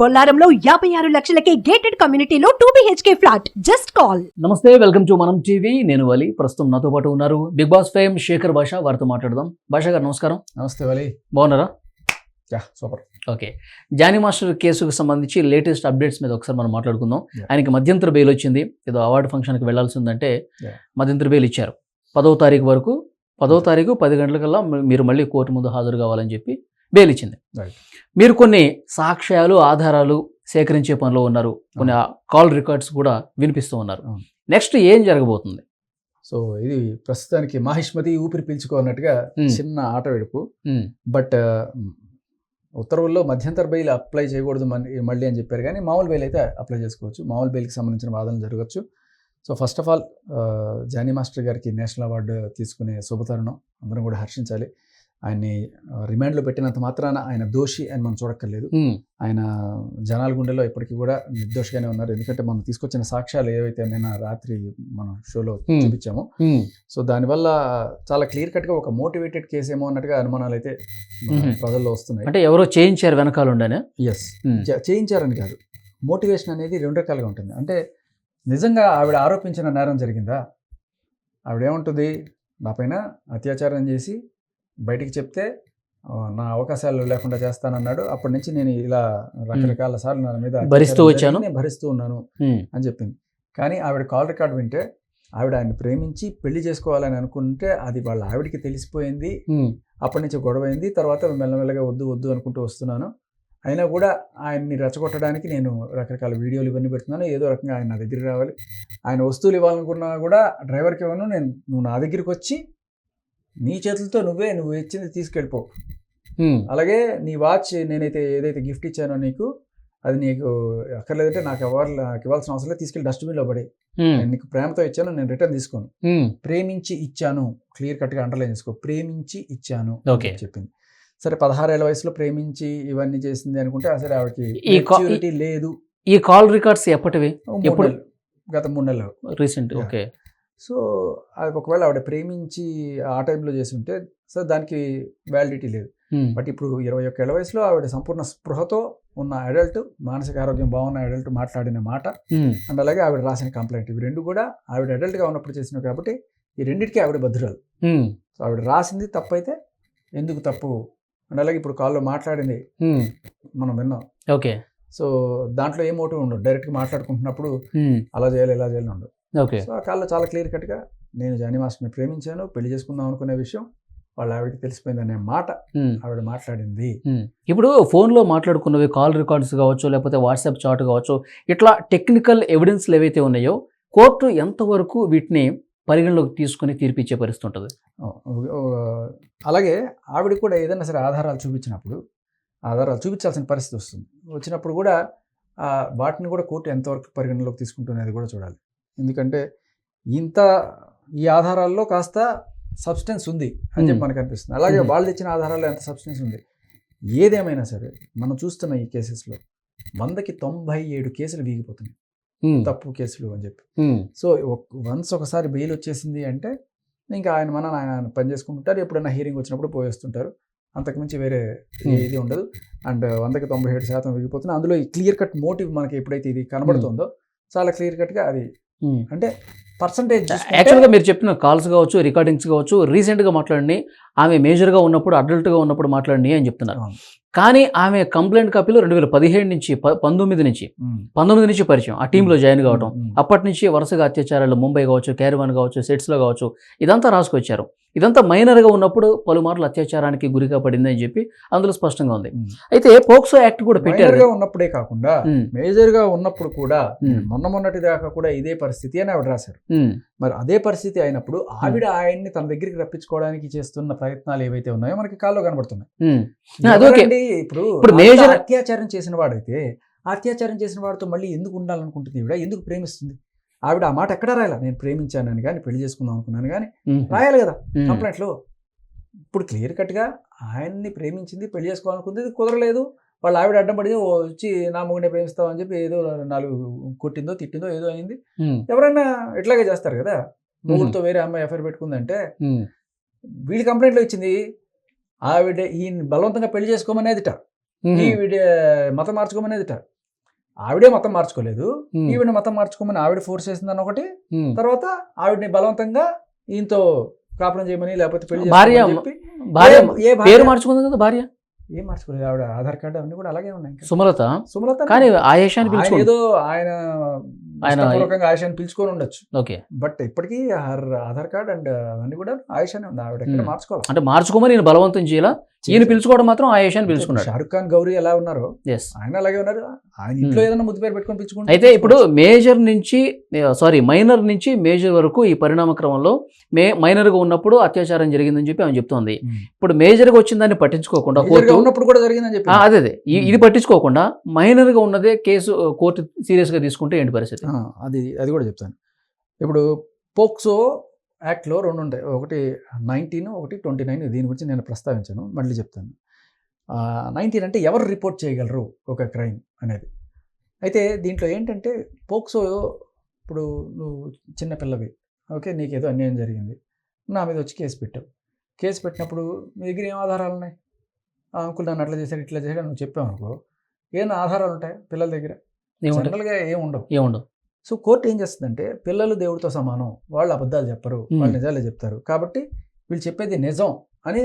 బొల్లారంలో యాభై ఆరు లక్షలకే గేటెడ్ కమ్యూనిటీలో two BHK flat just call నమస్తే వెల్కమ్ టు మనం టీవీ నేను వలి ప్రస్తుతం నాతో పాటు ఉన్నారు బిగ్ బాస్ ఫేమ్ శేఖర్ భాష వారితో మాట్లాడదాం. భాష గారు నమస్కారం. నమస్తే వలి బాగున్నారా? Yeah super. Okay. Jani master కేసుకు సంబంధించి లేటెస్ట్ అప్డేట్స్ మీద ఒకసారి మనం మాట్లాడుకుందాం. ఆయనకి మధ్యంతర బెయిల్ వచ్చింది. ఏదో అవార్డు ఫంక్షన్కి వెళ్ళాల్సి ఉందంటే. మధ్యంతర బెయిల్ ఇచ్చారు. పదవ తారీఖు వరకు పదవ తారీఖు పది గంటలకల్లా మీరు మళ్ళీ కోర్టు ముందు హాజరు కావాలని చెప్పి బెయిల్ ఇచ్చింది Right. మీరు కొన్ని సాక్ష్యాలు ఆధారాలు సేకరించే పనిలో ఉన్నారు. కొన్ని కాల్ రికార్డ్స్ కూడా వినిపిస్తూ ఉన్నారు. నెక్స్ట్ ఏం జరగబోతుంది? సో ఇది ప్రస్తుతానికి మాహిష్మతి ఊపిరి పీల్చుకోన్నట్టుగా Hmm. చిన్న ఆట వెడుపు. Hmm. బట్ ఉత్తర్వుల్లో మధ్యంతర బెయిల్ అప్లై చేయకూడదు మళ్ళీ అని చెప్పారు కానీ మామూలు బెయిల్ అయితే అప్లై చేసుకోవచ్చు. మామూలు బెయిల్కి సంబంధించిన వాదనలు జరగచ్చు so first of all Jani master గారికి నేషనల్ అవార్డు తీసుకునే శుభతరుణం. అందరం కూడా హర్షించాలి. ఆయన్ని రిమాండ్లో పెట్టినంత మాత్రాన ఆయన దోషి అని మనం చూడక్కర్లేదు. ఆయన జనాల గుండెలో ఇప్పటికీ కూడా నిర్దోషిగానే ఉన్నారు. ఎందుకంటే మనం తీసుకొచ్చిన సాక్ష్యాలు ఏవైతే నిన్న రాత్రి మనం షోలో. చూపించామో. సో దానివల్ల చాలా క్లియర్ కట్గా ఒక మోటివేటెడ్ కేసు ఏమో అన్నట్టుగా అనుమానాలు అయితే. ప్రజల్లో వస్తున్నాయి. అంటే ఎవరో చేయించారు వెనకాల ఉండనే? ఎస్ చేయించారని కాదు. మోటివేషన్ అనేది రెండు రకాలుగా ఉంటుంది. అంటే నిజంగా ఆవిడ ఆరోపించిన నేరం జరిగిందా? ఆవిడ ఏముంటుంది? నా పైన అత్యాచారం చేసి బయటికి చెప్తే నా అవకాశాలు లేకుండా చేస్తానన్నాడు. అప్పటి నుంచి నేను ఇలా రకరకాల సార్లు నా మీద భరిస్తూ వచ్చాను. నేను భరిస్తూ ఉన్నాను. అని చెప్పింది. కానీ ఆవిడ కాల్ రికార్డ్ వింటే ఆవిడ ఆయన్ని ప్రేమించి పెళ్ళి చేసుకోవాలని అనుకుంటే అది వాళ్ళ ఆవిడకి తెలిసిపోయింది. అప్పటి నుంచి గొడవ అయింది తర్వాత మెల్లమెల్లగా వద్దు వద్దు అనుకుంటూ వస్తున్నాను. అయినా కూడా ఆయన్ని రెచ్చగొట్టడానికి నేను రకరకాల వీడియోలు ఇవన్నీ పెడుతున్నాను. ఏదో రకంగా ఆయన నా దగ్గరికి రావాలి. ఆయన వస్తువులు ఇవ్వాలనుకున్నా కూడా డ్రైవర్కి ఇవ్వను. నేను నువ్వు నా దగ్గరికి వచ్చి నీ చేతులతో నువ్వే నువ్వు ఇచ్చింది తీసుకెళ్ళిపో. అలాగే నీ వాచ్ నేనైతే ఏదైతే గిఫ్ట్ ఇచ్చానో నీకు అది నీకు అక్కర్లేదంటే నాకు ఇవ్వాలి నాకు ఇవ్వాల్సిన అవసరం లేదు తీసుకెళ్ళి డస్ట్బిన్లో పడే. నేను నీకు ప్రేమతో ఇచ్చాను నేను రిటర్న్ తీసుకోను. ప్రేమించి ఇచ్చాను క్లియర్ కట్గా అండర్లైన్ చేసుకో ప్రేమించి ఇచ్చాను Okay. చెప్పింది సరే పదహారేళ్ళ వయసులో ప్రేమించి ఇవన్నీ చేసింది అనుకుంటే అసలు ఆవిడకి లేదు ఈ కాల్ రికార్డ్స్ ఎప్పటివి ఎప్పుడు? గత మూడు నెలలు రీసెంట్. ఓకే సో అది ఒకవేళ ఆవిడ ప్రేమించి ఆ టైంలో చేసి ఉంటే సో దానికి వ్యాలిడిటీ లేదు. బట్ ఇప్పుడు ఇరవై ఒక్క ఏళ్ళ వయసులో ఆవిడ సంపూర్ణ స్పృహతో ఉన్న అడల్ట్ మానసిక ఆరోగ్యం బాగున్న అడల్ట్ మాట్లాడిన మాట. అండ్ అలాగే ఆవిడ రాసిన కంప్లైంట్. ఇవి రెండు కూడా ఆవిడ అడల్ట్గా ఉన్నప్పుడు చేసినవి కాబట్టి ఈ రెండింటికి ఆవిడ భద్రాలు సో ఆవిడ రాసింది తప్పు అయితే ఎందుకు తప్పు? అండ్ అలాగే ఇప్పుడు కాల్లో మాట్లాడింది మనం విన్నాం. ఓకే. సో దాంట్లో ఏ మోటివ్ ఉండదు. డైరెక్ట్గా మాట్లాడుకుంటున్నప్పుడు అలా చేయాలి ఇలా చేయాలి ఉండదు. ఓకే. సో ఆ కాల్లో చాలా క్లియర్ కట్గా నేను జానీ మాస్టర్ని ప్రేమించాను పెళ్ళి చేసుకుందాం అనుకునే విషయం వాళ్ళ ఆవిడకి తెలిసిపోయింది అనే మాట ఆవిడ మాట్లాడింది. ఇప్పుడు ఫోన్లో మాట్లాడుకున్నవి కాల్ రికార్డ్స్ కావచ్చు లేకపోతే వాట్సాప్ చాట్ కావచ్చు ఇట్లా టెక్నికల్ ఎవిడెన్స్లు ఏవైతే ఉన్నాయో కోర్టు ఎంతవరకు వీటిని పరిగణలోకి తీసుకుని తీర్పిచ్చే పరిస్థితి ఉంటుంది? అలాగే ఆవిడ కూడా ఏదైనా సరే ఆధారాలు చూపించినప్పుడు ఆధారాలు చూపించాల్సిన పరిస్థితి వస్తుంది. వచ్చినప్పుడు కూడా వాటిని కూడా కోర్టు ఎంతవరకు పరిగణలోకి తీసుకుంటున్నది కూడా చూడాలి. ఎందుకంటే ఇంత ఈ ఆధారాల్లో కాస్త సబ్స్టెన్స్ ఉంది అని చెప్పి. మనకు అనిపిస్తుంది. అలాగే. వాళ్ళు ఇచ్చిన ఆధారాల్లో ఎంత సబ్స్టెన్స్ ఉంది? ఏదేమైనా సరే మనం చూస్తున్న ఈ కేసెస్లో వందకి తొంభై ఏడు కేసులు వీగిపోతున్నాయి. తప్పు కేసులు అని చెప్పి. సో వన్స్ ఒకసారి బెయిల్ వచ్చేసింది అంటే ఇంకా ఆయన మన ఆయన పని చేసుకుంటుంటారు. ఎప్పుడైనా హీరింగ్ వచ్చినప్పుడు పోయేస్తుంటారు. అంతకుమించి వేరే. ఏది ఉండదు. అండ్ వందకి తొంభై ఏడు శాతం విగిపోతుంది అందులో ఈ క్లియర్ కట్ మోటివ్ మనకి ఎప్పుడైతే ఇది కనబడుతుందో చాలా క్లియర్ కట్గా అది అంటే పర్సంటేజ్ యాక్చువల్గా మీరు చెప్పిన కాల్స్ కావచ్చు రికార్డింగ్స్ కావచ్చు రీసెంట్గా మాట్లాడిని ఆమె మేజర్గా ఉన్నప్పుడు అడల్ట్గా ఉన్నప్పుడు మాట్లాడిని అని చెప్తున్నారు. కానీ ఆమె కంప్లైంట్ కాపీలో రెండు వేల పదిహేడు నుంచి పంతొమ్మిది నుంచి పంతొమ్మిది నుంచి పరిచయం. ఆ టీంలో జాయిన్ కావడం అప్పటి నుంచి వరుసగా అత్యాచారాలు ముంబై కావచ్చు క్యారివాన్ కావచ్చు సెట్స్లో కావచ్చు ఇదంతా రాసుకొచ్చారు. ఇదంతా మైనర్గా ఉన్నప్పుడు పలుమార్లు అత్యాచారానికి గురిగా పడింది అని చెప్పి అందులో స్పష్టంగా ఉంది. అయితే పోక్సో యాక్ట్ కూడా పెట్టారు. ఉన్నప్పుడే కాకుండా ఉమ్, మేజర్గా ఉన్నప్పుడు కూడా. మొన్న మొన్నటి దాకా కూడా ఇదే పరిస్థితి అని ఆవిడ రాశారు. మరి అదే పరిస్థితి అయినప్పుడు ఆవిడ ఆయన్ని తన దగ్గరికి రప్పించుకోవడానికి చేస్తున్న ప్రయత్నాలు ఏవైతే ఉన్నాయో మనకి కాల్లో కనబడుతున్నాయి. ఇప్పుడు అత్యాచారం చేసిన వాడైతే అత్యాచారం చేసిన వాడితో మళ్ళీ ఎందుకు ఉండాలనుకుంటుంది ఈవిడ? ఎందుకు ప్రేమిస్తుంది? ఆవిడ ఆ మాట ఎక్కడ రాయాల? నేను ప్రేమించానని కానీ పెళ్ళి చేసుకుందాం అనుకున్నాను కానీ రాయాలి కదా. కంప్లైంట్లో. ఇప్పుడు క్లియర్ కట్గా ఆయన్ని ప్రేమించింది పెళ్ళి చేసుకోవాలనుకుంది కుదరలేదు. వాళ్ళ ఆవిడ అడ్డం పడి "ఓ, వచ్చి నా మొగుడే ప్రేమిస్తామని చెప్పి ఏదో నాలుగు కొట్టిందో తిట్టిందో ఏదో అయింది. ఎవరైనా ఇట్లాగే చేస్తారు కదా? మొగుడితో వేరే అమ్మాయి ఎఫ్ఐఆర్ పెట్టుకుందంటే వీళ్ళు కంప్లైంట్లో ఇచ్చింది ఆవిడ ఈయన బలవంతంగా పెళ్ళి చేసుకోమనేదిట ఈవిడ మతం మార్చుకోమనేదిట. ఆవిడే మతం మార్చుకోలేదు ఈవిడ మతం మార్చుకోమని ఆవిడ ఫోర్స్ చేసిందని ఒకటి. తర్వాత ఆవిడని బలవంతంగా ఈయనతో కాపురం చేయమని లేకపోతే పెళ్ళి భార్య ఏ- భార్య- మార్చుకుంది కదా భార్య? ఏం మార్చుకోలేదు. ఆవిడ ఆధార్ కార్డు అవన్నీ కూడా అలాగే ఉన్నాయి. సుమలత? సుమలత కానీ ఆయేషాని ఆయన పిలుచుకోండి. ఏదో ఆయన ఆయన- ఆయుషాన్ని పిలుచుకొని ఉండొచ్చు. ఓకే. బట్ ఇప్పటికీ ఆధార్ కార్డ్ అండ్ అవన్నీ కూడా ఆయుషానే ఉంది. ఆవిడ. మార్చుకోవాలి అంటే మార్చుకోమని నేను బలవంతం చేయాల? ఈయన పిలుచుకోవడం మాత్రం ఆయేషాని పిలుచుకున్నాడు. షారుఖ్ ఖాన్ గౌరీ ఎలా ఉన్నారు? ఎస్ ఆయన అలాగే ఉన్నారు. ఆయన ఇంట్లో ఏదైనా ముద్దు పేరు పెట్టుకొని పిలుచుకుంటే అయితే ఇప్పుడు మేజర్ నుంచి సారీ మైనర్ నుంచి మేజర్ వరకు ఈ పరిణామ క్రమంలో మే మైనర్గా ఉన్నప్పుడు అత్యాచారం జరిగిందని చెప్పి ఆమె చెప్తోంది. Hmm. ఇప్పుడు మేజర్గా వచ్చిందని పట్టించుకోకుండా కోర్టు ఉన్నప్పుడు కూడా జరిగిందని చెప్పి ఆ, అదే Hmm. ఇది పట్టించుకోకుండా మైనర్గా ఉన్నదే కేసు కోర్టు సీరియస్గా తీసుకుంటే ఏంటి పరిస్థితి? ఆ, అది అది కూడా చెప్తాను. ఇప్పుడు పోక్సో యాక్ట్లో రెండు ఉంటాయి. ఒకటి నైన్టీన్ ఒకటి ట్వంటీ నైన్. దీని గురించి నేను ప్రస్తావించాను. మళ్ళీ చెప్తాను. నైన్టీన్ అంటే ఎవరు రిపోర్ట్ చేయగలరు ఒక క్రైమ్ అనేది? అయితే దీంట్లో ఏంటంటే పోక్సో ఇప్పుడు నువ్వు చిన్న పిల్లవి. ఓకే నీకేదో అన్యాయం జరిగింది. నా మీద వచ్చి కేసు పెట్టావు. కేసు పెట్టినప్పుడు మీ దగ్గర ఏం ఆధారాలు ఉన్నాయి? అంకుల్ నన్ను అట్లా చేశాడు ఇట్లా చేశాడు నువ్వు చెప్పావు అనుకో ఏమైనా ఆధారాలు ఉంటాయి పిల్లల దగ్గర? జనరల్గా ఏం ఉండవు. ఏముండవు. సో కోర్టు ఏం చేస్తుందంటే పిల్లలు దేవుడితో సమానం వాళ్ళు అబద్ధాలు చెప్పరు. వాళ్ళు నిజాలే చెప్తారు కాబట్టి వీళ్ళు చెప్పేది నిజం అని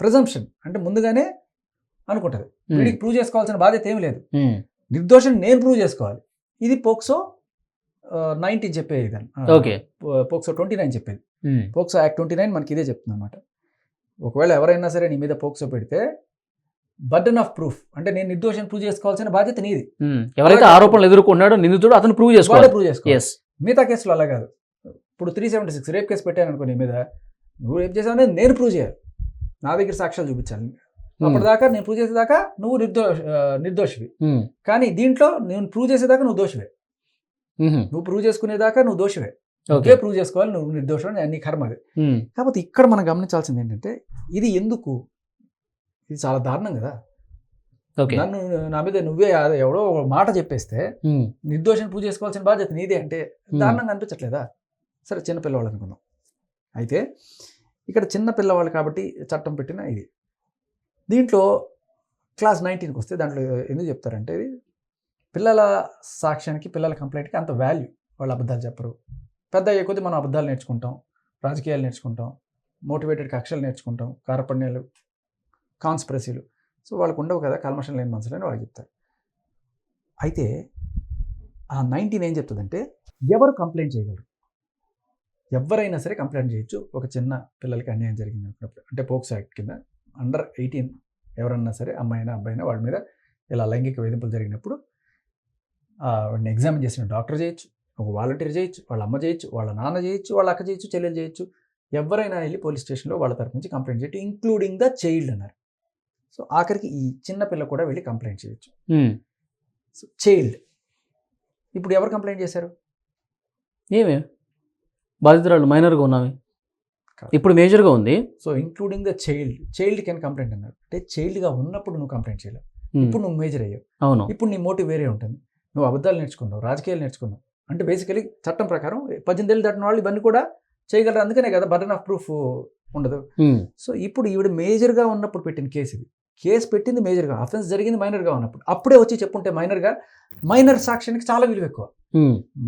ప్రిజంప్షన్ అంటే ముందుగానే అనుకుంటుంది Hmm. వీడికి ప్రూవ్ చేసుకోవాల్సిన బాధ్యత ఏమి లేదు. నిర్దోషం నేను ప్రూవ్ చేసుకోవాలి ఇది పోక్సో నైన్టీన్ చెప్పేది ఓకే పోక్సో ట్వంటీ నైన్ చెప్పేది. పోక్సో యాక్ట్ ట్వంటీ నైన్ మనకి ఇదే చెప్తుంది అనమాట ఒకవేళ ఎవరైనా సరే నీ మీద పోక్సో పెడితే బర్డన్ ఆఫ్ ప్రూఫ్. అంటే నేను నిర్దోషం ప్రూవ్ చేసుకోవాల్సిన బాధ్యత నీది. ఎవరైతే ఆరోపణలు ఎదుర్కొన్నాడో నిందితుడు అతను ప్రూవ్ చేసుకోవాలి. ప్రూవ్ చేసుకోవాలి. మిగతా కేసులో అలా కాదు. ఇప్పుడు three seventy six rape case పెట్టాను అనుకో నీ మీద. నువ్వు రేప్ చేసావు అనేది నేను ప్రూవ్ చేయాలి. నా దగ్గర సాక్ష్యాలు చూపించాలి. అప్పటిదాకా నేను ప్రూవ్ చేసేదాకా నువ్వు నిర్దో నిర్దోషివి. కానీ దీంట్లో నేను ప్రూవ్ చేసేదాకా నువ్వు దోషివే. నువ్వు ప్రూవ్ చేసుకునేదాకా నువ్వు దోషివే. ఓకే. ప్రూవ్ చేసుకోవాలి నువ్వు నిర్దోషం అని అన్ని కర్మ అది. కాకపోతే ఇక్కడ మనం గమనించాల్సింది ఏంటంటే ఇది ఎందుకు ఇది చాలా దారుణం కదా. ఓకే. నన్ను నా మీద నువ్వే ఎవడో ఒక మాట చెప్పేస్తే నిర్దోషం ప్రూవ్ చేసుకోవాల్సిన బాధ్యత నీదే అంటే దారుణంగా అనిపించట్లేదా? సరే చిన్న పిల్లవాళ్ళు అనుకున్నాం అయితే ఇక్కడ చిన్న పిల్లవాళ్ళు కాబట్టి చట్టం పెట్టిన ఇది. దీంట్లో క్లాస్ నైన్టీన్కి వస్తే దాంట్లో ఎందుకు చెప్తారంటే ఇది పిల్లల సాక్ష్యానికి పిల్లల కంప్లైంట్కి అంత వాల్యూ. వాళ్ళు అబద్ధాలు చెప్పరు. పెద్ద అయ్యే కొద్దీ మనం అబద్ధాలు నేర్చుకుంటాం రాజకీయాలు నేర్చుకుంటాం మోటివేటెడ్ కక్షలు నేర్చుకుంటాం కారపణ్యాలు కాన్స్పిరసీలు. సో వాళ్ళకు ఉండవు కదా కల్మషన్ లేని మనసులు అని వాళ్ళు చెప్తారు. అయితే ఆ నైన్టీన్ ఏం చెప్తుందంటే ఎవరు కంప్లైంట్ చేయగలరు? ఎవరైనా సరే కంప్లైంట్ చేయొచ్చు. ఒక చిన్న పిల్లలకి అన్యాయం జరిగింది అనుకున్నప్పుడు అంటే పోక్సో యాక్ట్ కింద అండర్ ఎయిటీన్ ఎవరన్నా సరే అమ్మాయినా అబ్బాయినా వాళ్ళ మీద ఇలా లైంగిక వేధింపులు జరిగినప్పుడు వాడిని ఎగ్జామిన్ చేసిన డాక్టర్ చేయొచ్చు ఒక వాలంటీర్ చేయొచ్చు వాళ్ళ అమ్మ చేయొచ్చు వాళ్ళ నాన్న చేయొచ్చు వాళ్ళ అక్క చేయొచ్చు చెల్లెలు చేయొచ్చు. ఎవరైనా వెళ్ళి పోలీస్ స్టేషన్లో వాళ్ళ తరఫు నుంచి కంప్లైంట్ చేయొచ్చు ఇంక్లూడింగ్ ద చైల్డ్ అన్నారు. సో ఆఖరికి ఈ చిన్న పిల్ల కూడా వెళ్ళి కంప్లైంట్ చేయొచ్చు. So child. ఇప్పుడు ఎవరు కంప్లైంట్ చేశారు? ఏమే? బాధితురాలు మైనర్గా ఉన్నామే కాదు. ఇప్పుడు మేజర్గా ఉంది. So including the child. Child can complaint అన్నారు? అంటే చైల్డ్గా ఉన్నప్పుడు నువ్వు కంప్లైంట్ చేయలేవు. ఇప్పుడు నువ్వు మేజర్ అయ్యావు. అవును. ఇప్పుడు నీ మోటివ్ వేరే ఉంటుంది. నువ్వు అబద్ధాలు నేర్చుకున్నావు రాజకీయాలు నేర్చుకున్నావు. అంటే బేసికలీ చట్టం ప్రకారం పద్దెనిమిది ఏళ్ళు దాటిన వాళ్ళు ఇవన్నీ కూడా చేయగలరు. అందుకనే కదా బర్డన్ ఆఫ్ ప్రూఫ్ ఉండదు. సో ఇప్పుడు ఈవిడ మేజర్గా ఉన్నప్పుడు పెట్టిన కేసు ఇది. కేసు పెట్టింది మేజర్గా అఫెన్స్ జరిగింది మైనర్గా ఉన్నప్పుడు అప్పుడే వచ్చి చెప్పుంటే మైనర్గా మైనర్ సాక్ష్యానికి చాలా విలువ ఎక్కువ.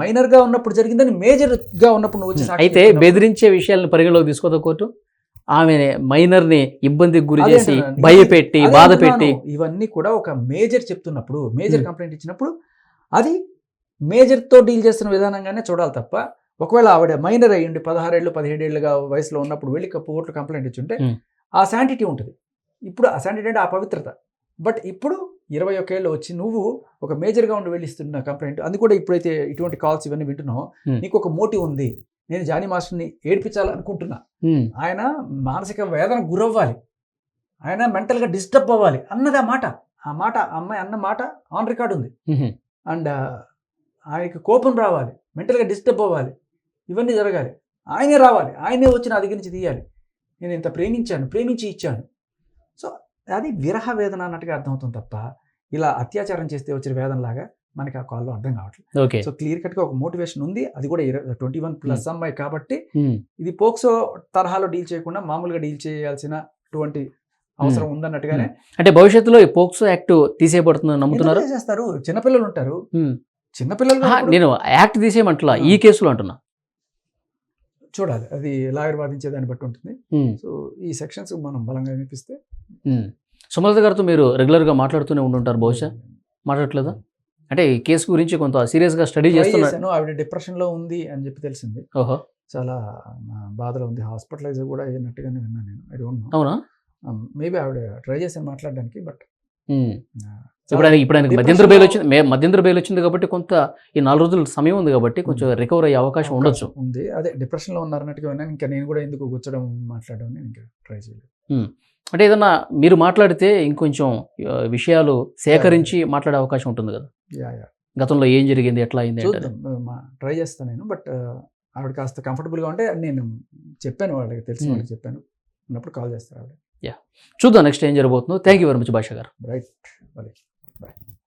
మైనర్గా ఉన్నప్పుడు జరిగిందని మేజర్గా ఉన్నప్పుడు నువ్వు వచ్చి అయితే. బెదిరించే విషయాలను పరిగణలోకి తీసుకోదా కోర్టు ఆమె మైనర్ని ఇబ్బందికి గురి చేసి. భయపెట్టి బాధ. పెట్టి ఇవన్నీ కూడా ఒక మేజర్ చెప్తున్నప్పుడు మేజర్. కంప్లైంట్ ఇచ్చినప్పుడు అది మేజర్తో డీల్ చేస్తున్న విధానంగానే చూడాలి తప్ప ఒకవేళ ఆవిడ మైనర్ అయ్యిండి పదహారేళ్ళు పదిహేడేళ్ళుగా వయసులో ఉన్నప్పుడు వెళ్ళి కోర్టు కంప్లైంట్ ఇచ్చుంటే. ఆ శాంటిటీ ఉంటుంది ఇప్పుడు ఆ శాంటిటీ అంటే ఆ పవిత్రత. బట్ ఇప్పుడు ఇరవై ఒకేళ్ళు వచ్చి నువ్వు ఒక మేజర్గా ఉండి వెళ్ళిస్తున్న కంప్లైంట్ అది కూడా ఇప్పుడైతే ఇటువంటి కాల్స్ ఇవన్నీ వింటున్నావు. నీకు ఒక మోటివ్ ఉంది. నేను జానీ మాస్టర్ని ఏడిపించాలనుకుంటున్నా. ఆయన మానసిక వేదన గురవ్వాలి. ఆయన మెంటల్గా డిస్టర్బ్ అవ్వాలి అన్నది ఆ మాట. ఆ మాట అమ్మాయి అన్న మాట ఆన్ రికార్డ్ ఉంది. అండ్ ఆయనకి కోపం రావాలి మెంటల్గా డిస్టర్బ్ అవ్వాలి. ఇవన్నీ జరగాలి. ఆయనే రావాలి. ఆయనే వచ్చి నా దగ్గర నుంచి తీయాలి. నేను ఇంత ప్రేమించాను ప్రేమించి ఇచ్చాను. సో అది విరహ వేదన అన్నట్టుగా అర్థమవుతుంది తప్ప ఇలా అత్యాచారం చేస్తే వచ్చిన వేదనలాగా మనకి ఆ కాల్లో అర్థం కావట్లేదు. ఓకే. సో క్లియర్ కట్గా ఒక మోటివేషన్ ఉంది. అది కూడా ట్వంటీ వన్ ప్లస్ అమ్మాయి కాబట్టి Hmm. ఇది పోక్సో తరహాలో డీల్ చేయకుండా మామూలుగా డీల్ చేయాల్సిన అటువంటి అవసరం ఉందన్నట్టుగానే అంటే భవిష్యత్తులో ఈ పోక్సో యాక్ట్ తీసేయబడుతుందని నమ్ముతున్నారా? చేస్తారు చిన్నపిల్లలు ఉంటారు. చిన్నపిల్లలు నేను యాక్ట్ తీసేయమంటలా. ఈ కేసులో అంటున్నా. చూడాలి. అది లాయర్ వాదించే దాన్ని బట్టి ఉంటుంది. సో ఈ సెక్షన్స్ మనం బలంగా వినిపిస్తే. సుమలత గారితో మీరు రెగ్యులర్గా మాట్లాడుతూనే ఉండుంటారు బహుశా? మాట్లాడట్లేదా? అంటే ఈ కేసు గురించి కొంత సీరియస్గా స్టడీ చేశాను. ఆవిడ డిప్రెషన్లో ఉంది అని చెప్పి తెలిసింది. ఓహో. చాలా బాధలో ఉంది. హాస్పిటలైజ్ కూడా అయినట్టుగానే విన్నాను నేను. I don't know. అవునా? మేబీ ఆవిడ ట్రై చేశాను మాట్లాడడానికి బట్. ఇప్పుడు ఆయన ఇప్పుడు ఆయనకి మధ్యంతర బెయిల్ వచ్చింది మే- మధ్యంతర బెయిల్ వచ్చింది కాబట్టి కొంత ఈ నాలుగు రోజులు సమయం ఉంది కాబట్టి కొంచెం రికవర్ అయ్యే అవకాశం ఉండొచ్చు. ఉంది. అదే డిప్రెషన్లో ఉన్నారన్నట్టుగా విన్నాను ఇంకా నేను కూడా ఎందుకు కూర్చోడం మాట్లాడడం ఇంకా ట్రై చేయలేదు. అంటే ఏదన్నా మీరు మాట్లాడితే ఇంకొంచెం విషయాలు సేకరించి మాట్లాడే అవకాశం ఉంటుంది కదా. యా యా గతంలో ఏం జరిగింది ఎట్లా అయింది ట్రై చేస్తాను నేను. బట్ ఆవిడ కాస్త కంఫర్టబుల్గా ఉంటే నేను చెప్పాను వాళ్ళకి తెలిసిన. వాళ్ళకి చెప్పాను. ఉన్నప్పుడు కాల్ చేస్తారు ఆవిడ. చూద్దాం నెక్స్ట్ ఏం జరగబోతుందో. Thank you very much Basha గారు. Right Bye.